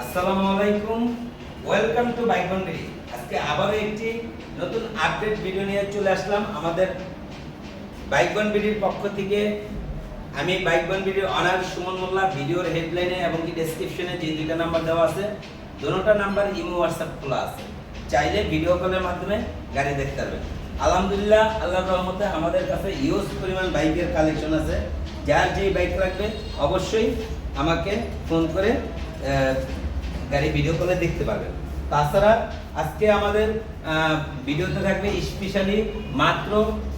আসসালামু আলাইকুম। Welcome to bike বন্ডি আজকে আবারও একটি নতুন আপডেট ভিডিও নিয়ে চলে আসলাম আমাদের বাইক বিডির পক্ষ থেকে। আমি বাইক বিডির অনার সুমন মোল্লা ভিডিওর হেডলাইনে এবং কি ডেসক্রিপশনে যে দুইটা নাম্বার দেওয়া আছে, দুটোটা নাম্বার ইমো হোয়াটসঅ্যাপ খোলা আছে। চাইলে ভিডিও কলের মাধ্যমে গাড়ি দেখতে পারবেন। আলহামদুলিল্লাহ, আল্লাহর রহমতে আমাদের কাছে ইউজ পরিমাণ বাইকের কালেকশন আছে। যার যেই বাইক লাগবে, অবশ্যই আমাকে ফোন করে গাড়ি ভিডিও কলে দেখতে পাবেন তাছাড়া আজকে আমাদের ভিডিওতে থাকবে স্পেশালি মাত্র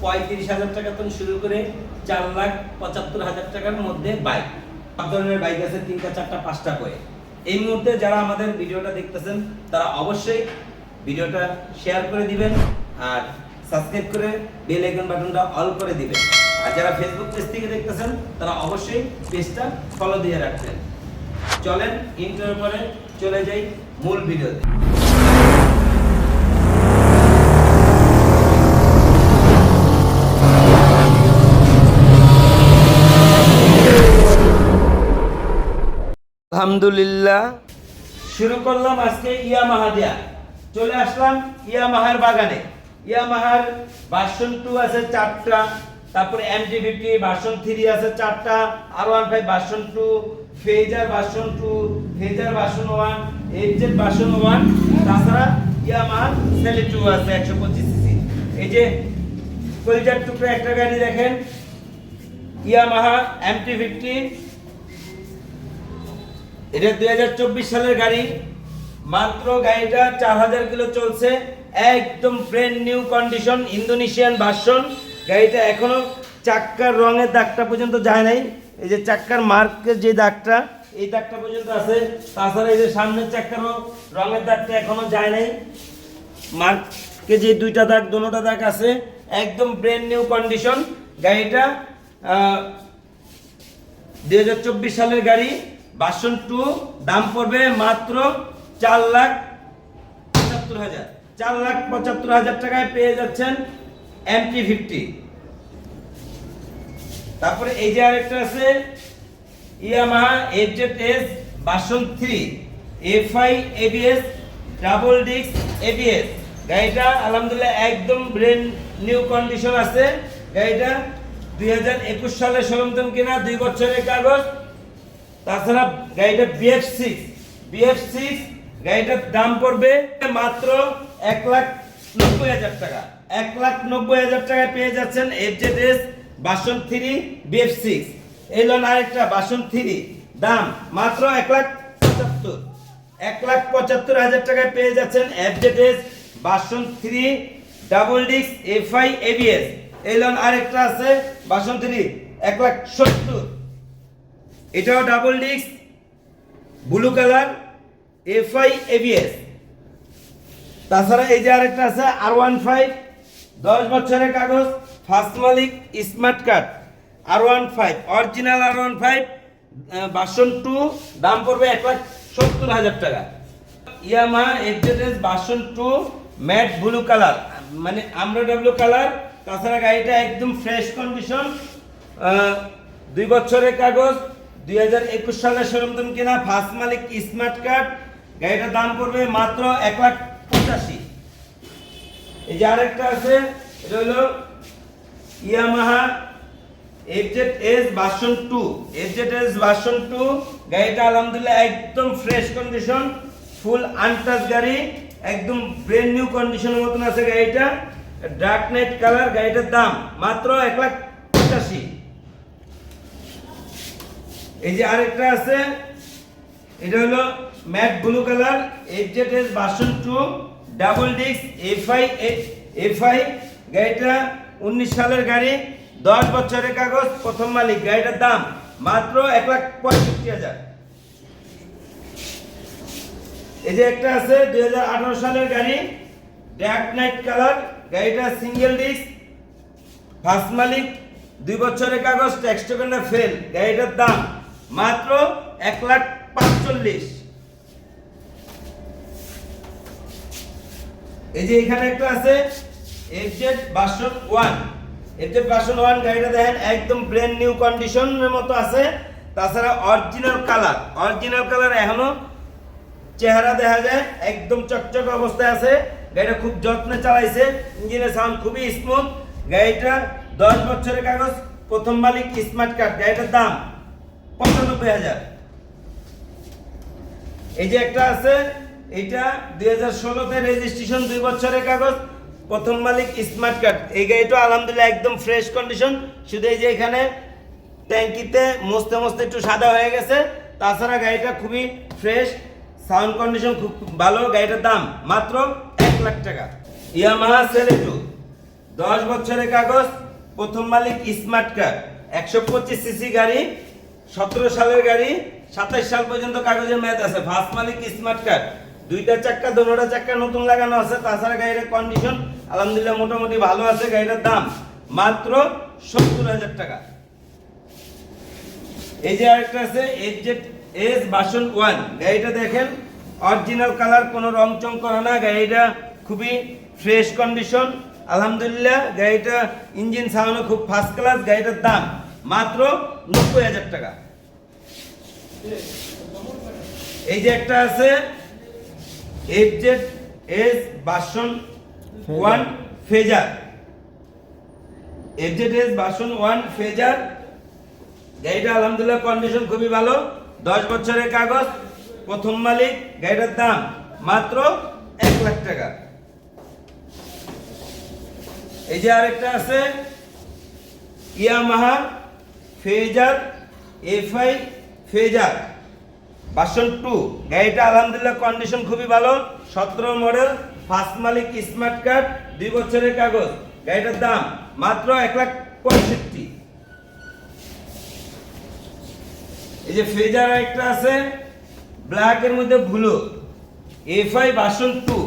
পঁয়ত্রিশ হাজার টাকা থেকে শুরু করে চার লাখ পঁচাত্তর হাজার টাকার মধ্যে বাইক সব ধরনের বাইক আছে, তিনটা, চারটা, পাঁচটা করে। এই মুহূর্তে যারা আমাদের ভিডিওটা দেখতেছেন, তারা অবশ্যই ভিডিওটা শেয়ার করে দিবেন আর সাবস্ক্রাইব করে বেল আইকন বাটনটা অল করে দিবেন। আর যারা ফেসবুক পেজ থেকে দেখতেছেন, তারা অবশ্যই পেজটা ফলো দিয়ে রাখবেন। চলেন ইন্টার পরে চলে যাই মূল ভিডিওতে। আলহামদুলিল্লাহ। শুরু করলাম আজকে ইয়ামাহা দিয়া চলে আসলাম ইয়ামাহার বাগানে। ইয়ামাহার ভার্সন টু আছে চারটা, তারপরে এমটি ফিফটি ভার্সন থ্রি আছে চারটা আর one five version two Fazer version two, Fazer version one HZ version one, তাছাড়া ইয়ামাহার সেলে টু আছে, একশো পঁচিশ সিসি। এই যে কলিজার টুকরো একটা গাড়ি দেখেন, ইয়ামাহা এমটি ফিফটি এটা দুই হাজার চব্বিশ সালের গাড়ি, মাত্র গাড়িটা চার হাজার কিলো চলছে, একদম brand new condition Indonesian version গাড়িটা এখনও চাক্কার রঙের দাগটা পর্যন্ত যায় নাই। এই যে চাক্কার মার্কের যে দাগটা, এই দাগটা পর্যন্ত আছে। তাছাড়া এই যে সামনের চাক্কারও রঙের দাগটা এখনও যায় নাই। মার্কে যে দুইটা দাগ দুটোটা দাগ আছে, একদম ব্র্যান্ড নিউ কন্ডিশন গাড়িটা দুই সালের গাড়ি। বাসন টু দাম পড়বে মাত্র চার লাখ পঁচাত্তর হাজার। চার লাখ পঁচাত্তর হাজার টাকায় পেয়ে যাচ্ছেন এমটি ফিফটি তারপরে এই যে আরেকটা আছে, Yamaha FZ S version three FI ABS double disc ABS গাড়িটা আলহামদুলিল্লাহ একদম ব্রেন নিউ কন্ডিশন আছে। গাড়িটা দুই হাজার একুশ সালে সরঞ্জাম কিনা, দুই বছরের কাগজ। তাছাড়া গাড়িটা বিএফ সিক্স বিএফ সিক্স গাড়িটার দাম পড়বে মাত্র এক লাখ নব্বই হাজার টাকা। এক লাখ নব্বই হাজার টাকায় পেয়ে যাচ্ছেন FZ S version three BF six. এই লোন আরেকটা বাসন থ্রি। দাম মাত্র এক লাখ পঁচাত্তর। এক লাখ পঁচাত্তর হাজার টাকায় পেয়ে যাচ্ছেন FZ S version three double disc FI ABS এই লোন আরেকটা আছে বাসন থ্রি, এক লাখ সত্তর। এটাও double disc blue colour, FI ABS তাছাড়া এই যে আরেকটা আছে আর ওয়ান ফাইভ, দশ বছরের কাগজ ফার্স্ট মালিক স্মার্ট কার্ড আর ওয়ান ফাইভ অরিজিনাল আর ওয়ান ফাইভ বাসন টু দাম পড়বে এক লাখ সত্তর হাজার টাকা। Yamaha FZS version two matte blue colour মানে আমরা ডাব্লু কালার তাছাড়া গাড়িটা একদম ফ্রেশ কন্ডিশন দুই বছরের কাগজ, দুই হাজার একুশ সালের সরঞ্জাম কিনা, ফার্স্ট মালিক স্মার্ট কার্ড, গাড়িটার দাম পড়বে মাত্র এক লাখ পঁচাশি। এই যে আরেকটা আছে, এটা হলো Yamaha FZ S version two FZ S version two গাড়িটা আলহামদুলিল্লাহ একদম ফ্রেশ কন্ডিশন ফুল আনটাচ গাড়ি, একদম ব্র্যান্ড নিউ কন্ডিশনের মতন আছে গাড়িটা। ডার্ক নাইট কালার গাড়িটার দাম মাত্র এক লাখ পঁচাশি। এই যে আরেকটা আছে, এটা হলো matte blue colour FZ S version two double disc FI FI গাড়িটা উনিশ সালের গাড়ি, দশ বছরের কাগজ, প্রথম মালিক। গাড়িটার দাম মাত্র এক লাখ পঁয়ষট্টি হাজার। এই যে একটা আছে দু হাজার আঠারো সালের গাড়ি ড্যাক নাইট কালার। গাড়িটা সিঙ্গেল ডিস্ক, ফার্স্ট মালিক, দুই বছরের কাগজ, ট্যাক্স টোকেনটা ফেল। গাড়িটার দাম মাত্র এক লাখ পাঁচচল্লিশ। এই যে এখানে একটা আছে এফজেড বাসন ওয়ান এফজেড বাসন ওয়ান গাড়িটা দেখেন একদম ব্র্যান্ড নিউ কন্ডিশনের মতো আছে। তাছাড়া অরিজিনাল কালার অরিজিনাল কালার এখনও চেহারা দেখা যায়, একদম চকচক অবস্থায় আছে। গাড়িটা খুব যত্নে চালাইছে। ইঞ্জিনের সাউন্ড খুবই স্মুথ গাড়িটা দশ বছরের কাগজ, প্রথম মালিক স্মার্ট কার্ড গাড়িটার দাম পঁচানব্বই হাজার। এই যে একটা আছে, এটা দুই হাজার ষোলোতে রেজিস্ট্রেশন দুই বছরের কাগজ। প্রথম মালিক স্মার্ট কার্ড এই গাড়িটা আলহামদুলিল্লাহ একদম ফ্রেশ কন্ডিশন শুধু এই যে এখানে ট্যাঙ্কিতে মস্তে মস্তে একটু সাদা হয়ে গেছে। তাছাড়া গাড়িটা খুবই ফ্রেশ সাউন্ড কন্ডিশন খুব ভালো। গাড়িটার দাম মাত্র এক লাখ টাকা। ইয়ামাহা সেলেটু দশ বছরের কাগজ। প্রথম মালিক স্মার্ট কার্ড একশো পঁচিশ সিসি গাড়ি। সতেরো সালের গাড়ি। সাতাইশ সাল পর্যন্ত কাগজের মেয়াদ আছে। ফার্স্ট মালিক স্মার্ট কার্ড দুইটা চাক্কা দোনোটা চাক্কা নতুন লাগানো আছে। তাছাড়া গাড়ির কন্ডিশন আলহামদুলিল্লাহ মোটামুটি ভালো আছে গাড়িটার দাম। মাত্র সত্তর হাজার টাকা। এই যে আরেকটা আছে এফজেড এস বাসন ওয়ান গাড়িটা দেখেন অরিজিনাল কালার কোনো রং চং করা না। গাড়িটা খুবই ফ্রেশ কন্ডিশন আলহামদুলিল্লাহ, গাড়িটা ইঞ্জিন সাউন্ড খুব ফার্স্ট ক্লাস গাড়িটার দাম মাত্র নব্বই হাজার টাকা। এই যে একটা আছে FZ S version one Fazer. FZ S version one Fazer. গাড়িটা আলহামদুলিল্লাহ কন্ডিশন খুবই ভালো। দশ বছরের কাগজ, প্রথম মালিক, গাড়িটার দাম মাত্র এক লাখ টাকা। এই যে আরেকটা আছে, Yamaha Fazer, FI Fazer version two গাড়িটা আলহামদুলিল্লাহ কন্ডিশন খুবই ভালো, সতেরো মডেল ফার্স্ট মালিক স্মার্ট কার্ড, দুই বছরের কাগজ। গাড়িটার দাম মাত্র এক লাখ পঁয়ষট্টি। এই যে ফেজার একটা আছে ব্ল্যাকের মধ্যে ভুলো এফআই বাসন টু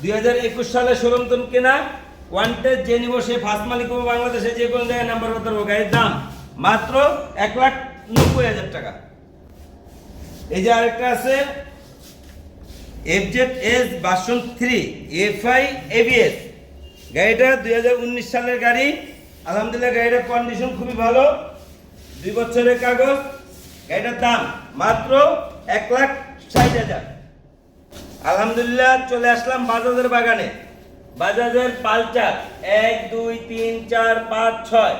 দুই হাজার একুশ সালে সরন্তন কেনা। ওয়ান্টেড যে নিব সে ফার্স্ট মালিক হবে বাংলাদেশে, যে কোনো জায়গায় নাম্বার করতে পারব। গাড়ির দাম মাত্র এক লাখ নব্বই হাজার টাকা। এই যে আরেকটা আছে FZ S version three FI ABS গাড়িটা দুই হাজার উনিশ সালের গাড়ি। আলহামদুলিল্লাহ গাড়িটার কন্ডিশন খুবই ভালো। দুই বছরের কাগজ। গাড়িটার দাম মাত্র এক লাখ ষাট হাজার। আলহামদুলিল্লাহ, চলে আসলাম বাজাজের বাগানে। বাজাজের পালচার এক, দুই, তিন, চার, পাঁচ, ছয়।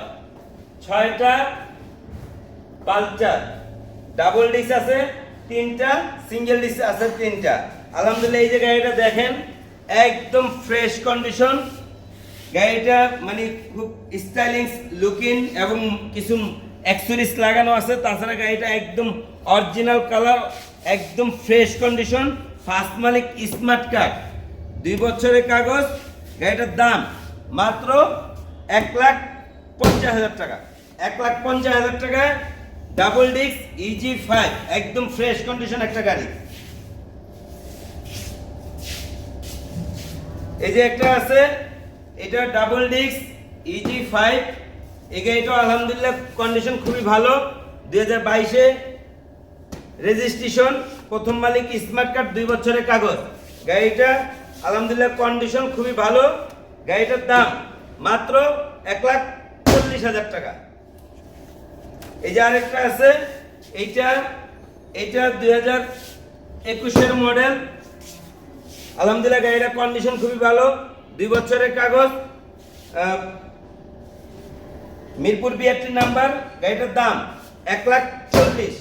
ছয়টা পালচার ডাবল ডিস আছে, তিনটা, সিঙ্গেল ডিস্ক আছে, তিনটা। আলহামদুলিল্লাহ, এই যে গাড়িটা দেখেন, একদম ফ্রেশ কন্ডিশন গাড়িটা মানে খুব স্টাইলিং লুকিং এবং কিছু অ্যাক্সেসরিজ লাগানো আছে। তাছাড়া গাড়িটা একদম অরিজিনাল কালার একদম ফ্রেশ কন্ডিশন ফার্স্ট মালিক স্মার্ট কার্ড দুই বছরের কাগজ, গাড়িটার দাম মাত্র এক লাখ পঞ্চাশ হাজার টাকা। এক লাখ পঞ্চাশ হাজার টাকা ডাবল ডিস্ক ইজি ফাইভ একদম ফ্রেশ কন্ডিশন একটা গাড়ি। এই যে একটা আছে, এটা ডাবল ডিস্ক ইজি ফাইভ এই গাড়িটা আলহামদুলিল্লাহ কন্ডিশন খুবই ভালো। দুই হাজার বাইশে রেজিস্ট্রেশন প্রথম মালিক স্মার্ট কার্ড দুই বছরের কাগজ। গাড়িটা আলহামদুলিল্লাহ কন্ডিশন খুবই ভালো। গাড়িটার দাম মাত্র এক লাখ চল্লিশ হাজার টাকা। এই যে আরেকটা আছে, এইটা এইটা দুই হাজার একুশের মডেল আলহামদুলিল্লাহ গাড়িটার কন্ডিশন খুবই ভালো। দুই বছরের কাগজ মিরপুর বিআরটি নাম্বার গাড়িটার দাম এক লাখ চল্লিশ।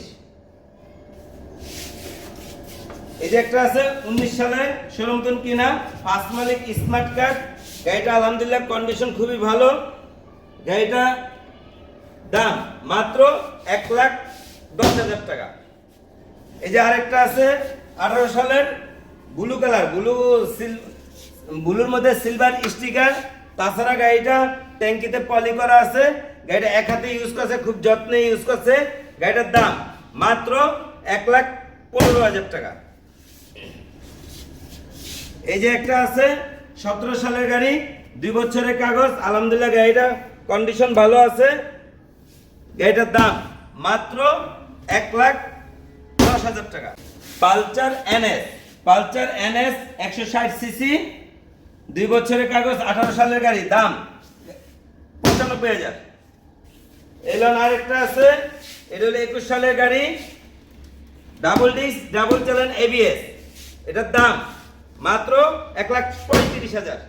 এই যে একটা আছে, উনিশ সালে শোরুমতন কিনা ফার্স্ট মালিক স্মার্ট কার্ড গাড়িটা আলহামদুলিল্লাহ কন্ডিশন খুবই ভালো। গাড়িটা দাম মাত্র এক লাখ দশ হাজার টাকা। এই যে আরেকটা আছে, আঠারো সালের ব্লু কালার, ব্লু সিল, ব্লুর মধ্যে সিলভার স্টিকার তাছাড়া গাড়িটা ট্যাঙ্কিতে পলি করা আছে। গাড়িটা এক হাতে ইউজ করছে, খুব যত্নে ইউজ করছে। গাড়িটার দাম মাত্র এক লাখ পনেরো হাজার টাকা। এই যে একটা আছে, সতেরো সালের গাড়ি, দুই বছরের কাগজ। আলহামদুলিল্লাহ, গাড়িটা কন্ডিশন ভালো আছে। গাড়িটার দাম মাত্র এক লাখ দশ হাজার টাকা। Pulsar NS. পালচার এনএস একশো ষাট সিসি, দুই বছরের কাগজ, আঠারো সালের গাড়ি, দাম? পঁচানব্বই হাজার। এলন আরেকটা আছে, এটা হলো একুশ সালের গাড়ি, ডাবল ডিস্ক, ডাবল চালান এবিএস এটার দাম মাত্র এক লাখ পঁয়ত্রিশ হাজার।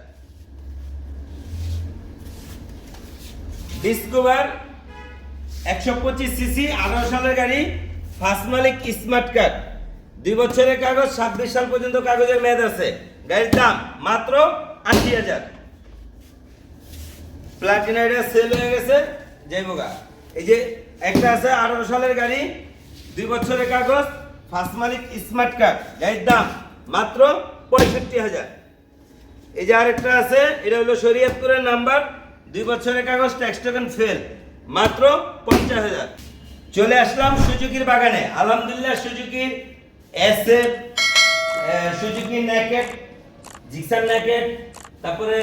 ডিসকভার একশো পঁচিশ সিসি, আঠারো সালের গাড়ি, ফার্স্ট মালিক স্মার্ট কার্ড। দুই বছরের কাগজ, ছাব্বিশ সাল পর্যন্ত কাগজের মেয়াদ আছে। গাড়ির দাম মাত্র আশি হাজার। প্লাটিনা সেল হয়ে গেছে যাই বোগা এই যে একটা আছে, আঠারো সালের গাড়ি, দুই বছরের কাগজ ফার্স্ট মালিক স্মার্ট কার্ড গাড়ির দাম মাত্র পঁয়ষট্টি হাজার। এই যে আরেকটা আছে, এটা হলো শরীয়তপুরের নাম্বার দুই বছরের কাগজ ট্যাক্স টোকেন ফেল মাত্র পঞ্চাশ হাজার। চলে আসলাম সুজুকির বাগানে। আলহামদুলিল্লাহ সুজুকির SF Suzuki naked Gixxer naked তারপরে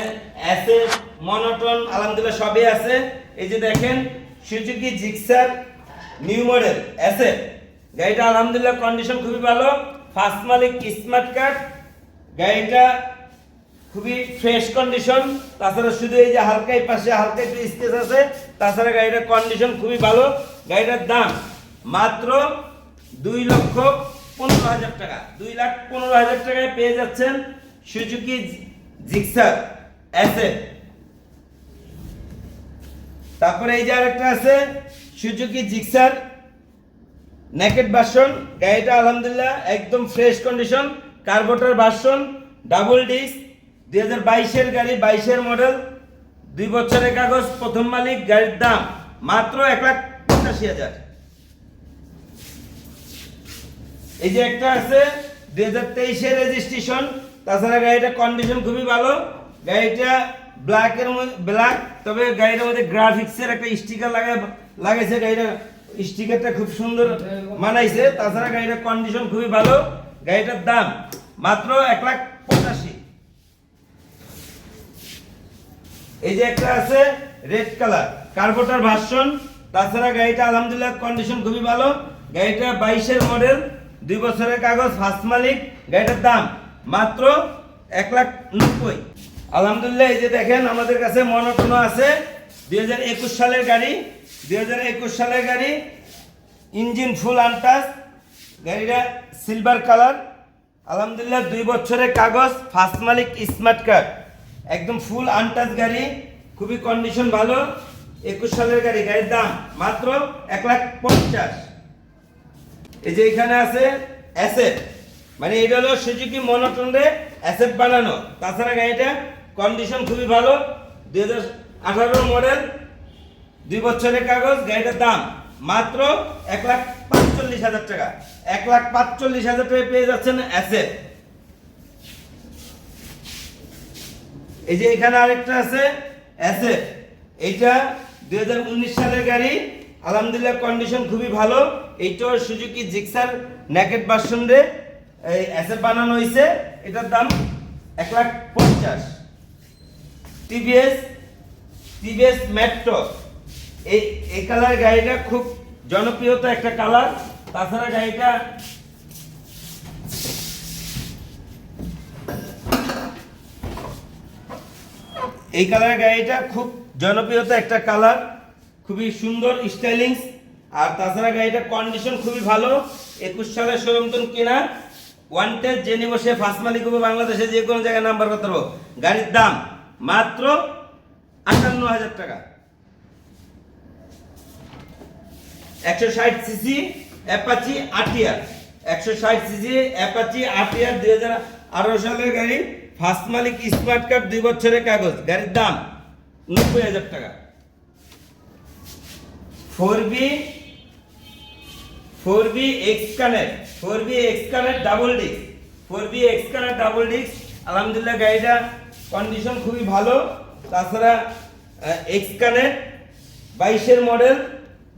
এসএফ মনোটন, আলহামদুলিল্লাহ সবই আছে। এই যে দেখেন, Suzuki, Gixxer, new model SF গাড়িটা আলহামদুলিল্লাহ কন্ডিশন খুবই ভালো। ফার্স্ট মালিক স্মার্ট কার্ড গাড়িটা খুবই ফ্রেশ কন্ডিশন তাছাড়া শুধু এই যে হালকা পাশে হালকা একটু স্পেস আছে, তাছাড়া গাড়িটার কন্ডিশন খুবই ভালো। গাড়িটার দাম মাত্র দুই লক্ষ পনেরো হাজার টাকা। দুই লাখ পনেরো হাজার টাকায় পেয়ে যাচ্ছেন সুজুকি জিক্সার অ্যাসেট তারপরে এই যে আরেকটা আছে, সুজুকি জিক্সার। নেকেট ভার্সন, গাড়িটা আলহামদুলিল্লাহ একদম fresh condition carburettor version, double disc, দুই হাজার বাইশের গাড়ি, বাইশের মডেল, দুই বছরের কাগজ, প্রথম মালিক, গাড়ির দাম মাত্র এক লাখ পঁচাশি হাজার। এই যে একটা আছে, দুই হাজার তেইশের রেজিস্ট্রেশন তাছাড়া গাড়িটা কন্ডিশন খুবই ভালো। গাড়িটা ব্ল্যাকের ব্ল্যাক তবে গাড়িটার মধ্যে গ্রাফিক্সের একটা স্টিকার লাগা লাগাইছে গাড়িটা স্টিকারটা খুব সুন্দর মানাইছে। তাছাড়া গাড়িটার কন্ডিশন খুবই ভালো। গাড়িটার দাম মাত্র এক লাখ পঁচাশি। এই যে একটা আছে রেড কালার কার্বোটার ভার্সন তাছাড়া গাড়িটা আলহামদুলিল্লাহ কন্ডিশন খুবই ভালো। গাড়িটা বাইশের মডেল দুই বছরের কাগজ ফার্স্ট মালিক, গাড়িটার দাম মাত্র এক লাখ নব্বই। আলহামদুলিল্লাহ, এই যে দেখেন, আমাদের কাছে মনোটনো আছে। দুই হাজার একুশ সালের গাড়ি, দুই হাজার একুশ সালের গাড়ি, ইঞ্জিন ফুল আনটাস গাড়িটা সিলভার কালার। আলহামদুলিল্লাহ, দুই বছরের কাগজ ফার্স্ট মালিক, স্মার্ট কার্ড একদম ফুল আনটাচ গাড়ি, খুবই কন্ডিশন ভালো। একুশ সালের গাড়ি, গাড়ির দাম মাত্র এক লাখ পঞ্চাশ। এই যে এখানে আছে অ্যাসেট। মানে এটা হলো সুজুকি মনোটনরে অ্যাসেট বানানো। তাছাড়া গাড়িটা কন্ডিশন খুবই ভালো। দুই হাজার আঠারো মডেল দুই বছরের কাগজ, গাড়িটার দাম মাত্র এক লাখ পাঁচচল্লিশ হাজার টাকা। এক লাখ পাঁচচল্লিশ হাজার টাকা পেয়ে যাচ্ছেন অ্যাসেট। এই যে এখানে আরেকটা আছে অ্যাসেট। এইটা দুই হাজার উনিশ সালের গাড়ি। আলহামদুলিল্লাহ কন্ডিশন খুবই ভালো। এইটাও সুজুকি জিক্সার ন্যাকেট ভার্সন রে। এই অ্যাসেট বানানো হয়েছে এটার দাম এক লাখ পঞ্চাশ। টিভিএস টিভিএস মেট্রো এই এই কালার গাড়িটা খুব জনপ্রিয়তা একটা কালার তাছাড়া গাড়িটা এই কালার গাড়িটা খুব জনপ্রিয়তা একটা কালার খুবই সুন্দর স্টাইলিংস আর তাছাড়া গাড়িটার কন্ডিশন খুবই ভালো। একুশ সালের শোরুমতন কেনা ওয়ান্টেড যে নিব সে ফার্স্ট মালিক হবে বাংলাদেশে, যে কোনো জায়গায় নাম্বার করতে পারব। গাড়ির দাম মাত্র আটান্ন হাজার টাকা। একশো ষাট সিসি অ্যাপাচি আটিয়ার একশো ষাট সিসি অ্যাপাচি আটিয়ার দুই হাজার আঠারো সালের গাড়ি। ফার্স্ট মালিক স্মার্ট কার্ড দুই বছরের কাগজ। গাড়ির দাম নব্বই হাজার টাকা। Four B four B X connect four B X connect double disc four B X connect double disc আলহামদুলিল্লাহ গাড়িটা কন্ডিশন খুবই ভালো। তাছাড়া এক্স কানেক্ট বাইশের মডেল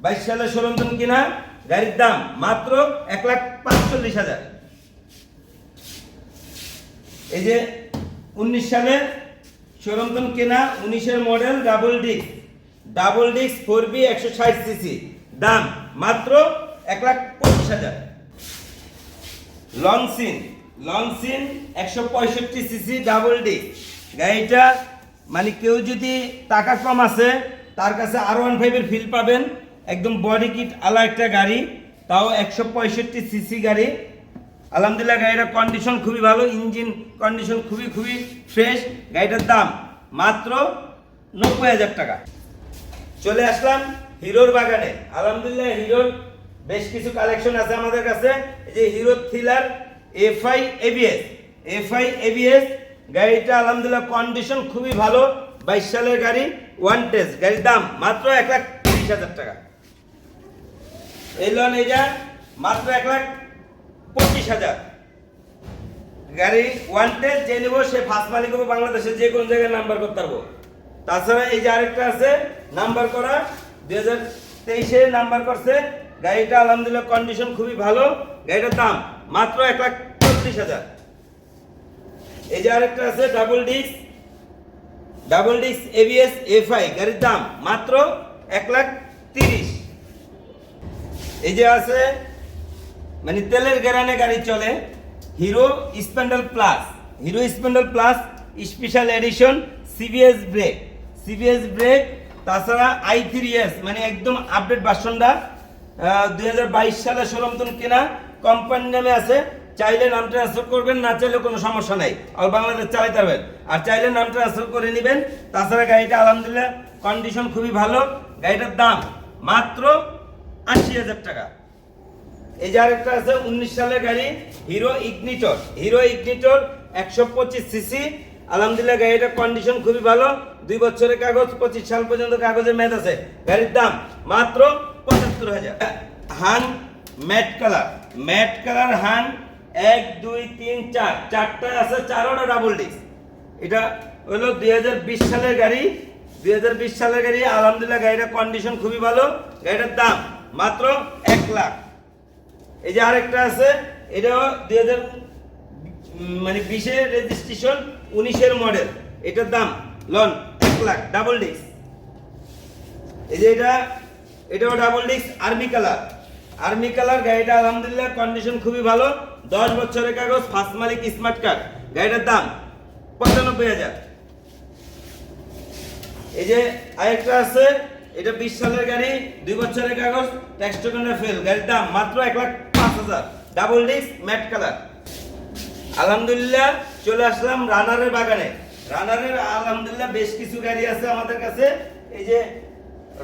বাইশ সালে সরঞ্জাম কিনা। গাড়ির দাম মাত্র এক লাখ পাঁচচল্লিশ হাজার। এই যে উনিশ সালের সরঞ্জাম কেনা, উনিশের model double disc double disc four B একশো ষাট সিসি। দাম মাত্র এক লাখ পঁচিশ হাজার। লংসিন লংসিন একশো পঁয়ষট্টি সিসি ডাবল ডিস্ক। গাড়িটা মানে কেউ যদি টাকা কম আছে, তার কাছে আর ওয়ান ফাইভের ফিল পাবেন। একদম বডি কিট আলা একটা গাড়ি, তাও একশো পঁয়ষট্টি সিসি গাড়ি। আলহামদুলিল্লাহ, গাড়িটার কন্ডিশন খুবই ভালো ইঞ্জিন কন্ডিশন খুবই খুবই ফ্রেশ গাড়িটার দাম মাত্র নব্বই হাজার টাকা। চলে আসলাম হিরোর বাগানে। আলহামদুলিল্লাহ হিরোর বেশ কিছু কালেকশন আছে আমাদের কাছে। এই যে Hero thriller FI ABS FI ABS গাড়িটা আলহামদুলিল্লাহ কন্ডিশন খুবই ভালো। বাইশ সালের গাড়ি ওয়ান টেস্ট গাড়ির দাম মাত্র এক লাখ তিরিশ হাজার টাকা। এই লোন এটা মাত্র এক লাখ পঁচিশ হাজার। গাড়ি ওয়ান টেস্ট যে নেব সে ফার্স্ট মালিক হবে বাংলাদেশে যে কোনো জায়গায় নাম্বার করতে পারব। তাছাড়া এই যে আরেকটা আছে, নাম্বার করা, দুই হাজার তেইশে নাম্বার করছে। গাড়িটা আলহামদুলিল্লাহ কন্ডিশন খুবই ভালো। গাড়িটার দাম মাত্র এক লাখ চল্লিশ হাজার। এই যে আরেকটা আছে double disc double disc ABS FI গাড়ির দাম মাত্র এক লাখ তিরিশ। এই যে আছে মানে তেলের গ্যারানে গাড়ি চলে, Hero Splendor plus. Hero Splendor plus special edition CBS brake CBS brake তাছাড়া আই থ্রি এস মানে একদম আপডেট ভার্সনটা দুই হাজার বাইশ সালে সরমতন কেনা কোম্পানির নামে আছে, চাইলে নাম ট্রান্সফার করবেন, না চাইলে কোনো সমস্যা নাই। আর বাংলাদেশ চালাইতে পারবেন। আর চাইলে নাম ট্রান্সফার করে নেবেন। তাছাড়া গাড়িটা আলহামদুলিল্লাহ কন্ডিশন খুবই ভালো। গাড়িটার দাম মাত্র আশি হাজার টাকা। এই যে আরেকটা আছে, উনিশ সালের গাড়ি হিরো ইগনিটর হিরো ইগনিটর একশো পঁচিশ সিসি আলহামদুলিল্লাহ গাড়িটার কন্ডিশন খুবই ভালো। দুই বছরের কাগজ, পঁচিশ সাল পর্যন্ত কাগজের মেয়াদ আছে। গাড়ির দাম মাত্র পঁচাত্তর হাজার। হান ম্যাট কালার। ম্যাট কালার হান এক, দুই, তিন, চার। চারটা আছে, চারোটা ডাবল ডিস্ক এটা হলো দুই হাজার বিশ সালের গাড়ি। দুই হাজার বিশ সালের গাড়ি, আলহামদুলিল্লাহ গাড়িটার কন্ডিশন খুবই ভালো। গাড়িটার দাম মাত্র এক লাখ। এই যে আরেকটা আছে, এটাও দুই হাজার মানে বিশের রেজিস্ট্রেশন উনিশের মডেল এটার দাম, লন, এক লাখ ডাবল ডিস্ক এই যে এটা, এটাও double disc army colour army colour গাড়িটা আলহামদুলিল্লাহ কন্ডিশন খুবই ভালো। দশ বছরের কাগজ ফার্স্ট মালিক স্মার্ট কার্ড গাড়িটার দাম, পঁচানব্বই হাজার। এই যে আরেকটা আছে, এটা বিশ সালের গাড়ি, দুই বছরের কাগজ ট্যাক্স টোকেনের ফেল গাড়ির দাম মাত্র এক লাখ পাঁচ হাজার। ডাবল ডিস্ক ম্যাট কালার আলহামদুলিল্লাহ চলে আসলাম রানারের বাগানে। রানারের আলহামদুলিল্লাহ বেশ কিছু গাড়ি আছে আমাদের কাছে। এই যে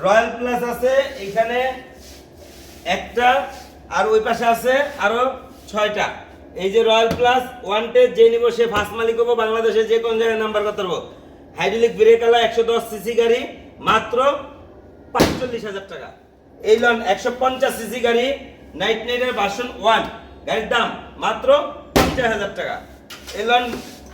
রয়্যাল প্লাস আছে, এখানে একটা, আর ওই পাশে আছে আরও ছয়টা। এই যে রয়্যাল প্লাস ওয়ান ওয়ানটে যে নিব সে ফার্স্ট মালিক হব বাংলাদেশে যে কোন জায়গায় নাম্বার করতে পারব। হাইড্রোলিক ব্রেক আলা একশো দশ সিসি গাড়ি, মাত্র পাঁচচল্লিশ হাজার টাকা। এই লন একশো পঞ্চাশ সিসি গাড়ি নাইট নাইটের ভার্সন ওয়ান গাড়ির দাম মাত্র পঞ্চাশ হাজার টাকা। এই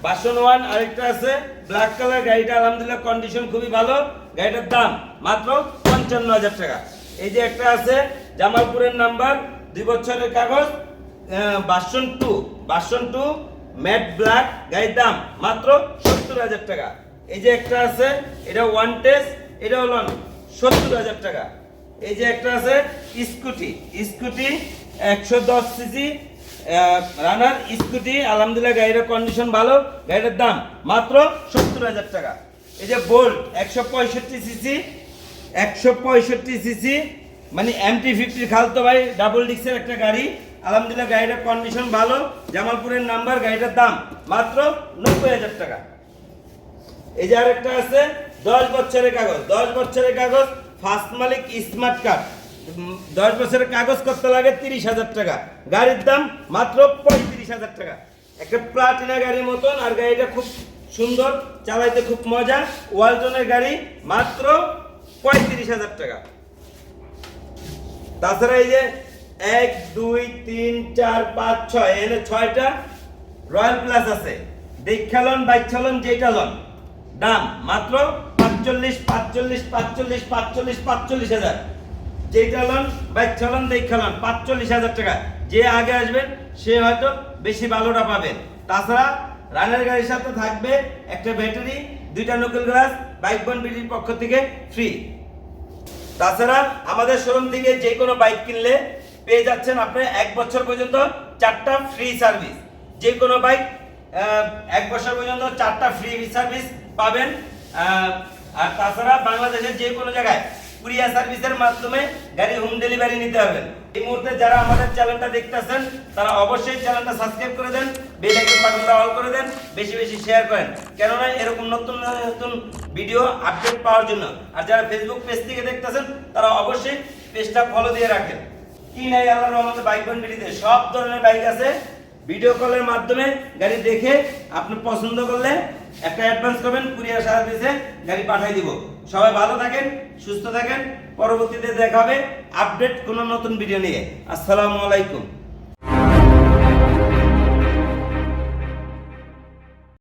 বাসন ওয়ান আরেকটা আছে ব্ল্যাক কালার গাড়িটা, আলহামদুলিল্লাহ কন্ডিশন খুবই ভালো। গাড়িটার দাম মাত্র পঞ্চান্ন হাজার টাকা। এই যে একটা আছে, জামালপুরের নাম্বার, দুই বছরের কাগজ বাসন টু বাসন টু ম্যাট ব্ল্যাক গাড়ির দাম মাত্র সত্তর হাজার টাকা। এই যে একটা আছে, এটা ওয়ান টেস্ট এটা হলো সত্তর হাজার টাকা। এই যে একটা আছে, স্কুটি স্কুটি একশো দশ সিসি রানার স্কুটি, আলহামদুলিল্লাহ গাড়িটার কন্ডিশন ভালো। গাড়িটার দাম মাত্র সত্তর হাজার টাকা। এই যে বোল্ট একশো পঁয়ষট্টি সিসি একশো পঁয়ষট্টি সিসি মানে এমটি ফিফটির খালতো ভাই ডাবল ডিক্সের একটা গাড়ি। আলহামদুলিল্লাহ গাড়িটার কন্ডিশন ভালো। জামালপুরের নাম্বার গাড়িটার দাম মাত্র নব্বই হাজার টাকা। এই যে আরেকটা আছে, দশ বছরের কাগজ। দশ বছরের কাগজ ফার্স্ট মালিক স্মার্ট কার্ড দশ বছরের কাগজ করতে লাগে তিরিশ হাজার টাকা। গাড়ির দাম মাত্র পঁয়ত্রিশ হাজার টাকা। একটা প্লাটিনা গাড়ির মতন, আর গাড়িটা খুব সুন্দর, চালাইতে খুব মজা। ওয়ালটনের গাড়ি মাত্র পঁয়ত্রিশ হাজার টাকা। তাছাড়া এই যে এক, দুই, তিন, চার, পাঁচ, ছয় এখানে ছয়টা রয়্যাল প্লাস আছে। দেখালন বাইচালন যেটা লন। দাম মাত্র পাঁচচল্লিশ পাঁচচল্লিশ পাঁচচল্লিশ পাঁচচল্লিশ পাঁচচল্লিশ হাজার। যেটা লন বাইচালন দেখালন পাঁচচল্লিশ হাজার টাকা। যে আগে আসবেন সে হয়তো বেশি ভালোটা পাবেন তাছাড়া রানের গাড়ির সাথে থাকবে একটা ব্যাটারি দুইটা নকল গ্লাস বাইক বন বিডির পক্ষ থেকে ফ্রি তাছাড়া আমাদের শোরুম থেকে যে কোনো বাইক কিনলে পেয়ে যাচ্ছেন আপনি এক বছর পর্যন্ত চারটা ফ্রি সার্ভিস যে কোনো বাইক এক বছর পর্যন্ত চারটা ফ্রি সার্ভিস পাবেন। আর তাছাড়া বাংলাদেশের যে কোনো জায়গায় কুরিয়ার সার্ভিসের মাধ্যমে গাড়ি হোম ডেলিভারি নিতে হবে। এই মুহূর্তে যারা আমাদের চ্যানেলটা দেখতেছেন তারা অবশ্যই চ্যানেলটা সাবস্ক্রাইব করে দেন, বেল আইকন বাটনটা অল করে দেন, বেশি বেশি শেয়ার করেন। কেননা এরকম নতুন নতুন ভিডিও আপডেট পাওয়ার জন্য। আর যারা ফেসবুক পেজ থেকে দেখতেছেন তারা অবশ্যই পেজটা ফলো দিয়ে রাখেন। কি নাই আল্লাহর রহমতে বাইক বন্ডিতে সব ধরনের বাইক আছে। ভিডিও কলের মাধ্যমে গাড়ি দেখে আপনি পছন্দ করলে একটা অ্যাডভান্স করবেন, কুরিয়ার সার্ভিসে গাড়ি পাঠিয়ে দিব। সবাই ভালো থাকেন সুস্থ থাকেন। পরবর্তীতে দেখাবে আপডেট কোনো নতুন ভিডিও নিয়ে। আসসালামু আলাইকুম।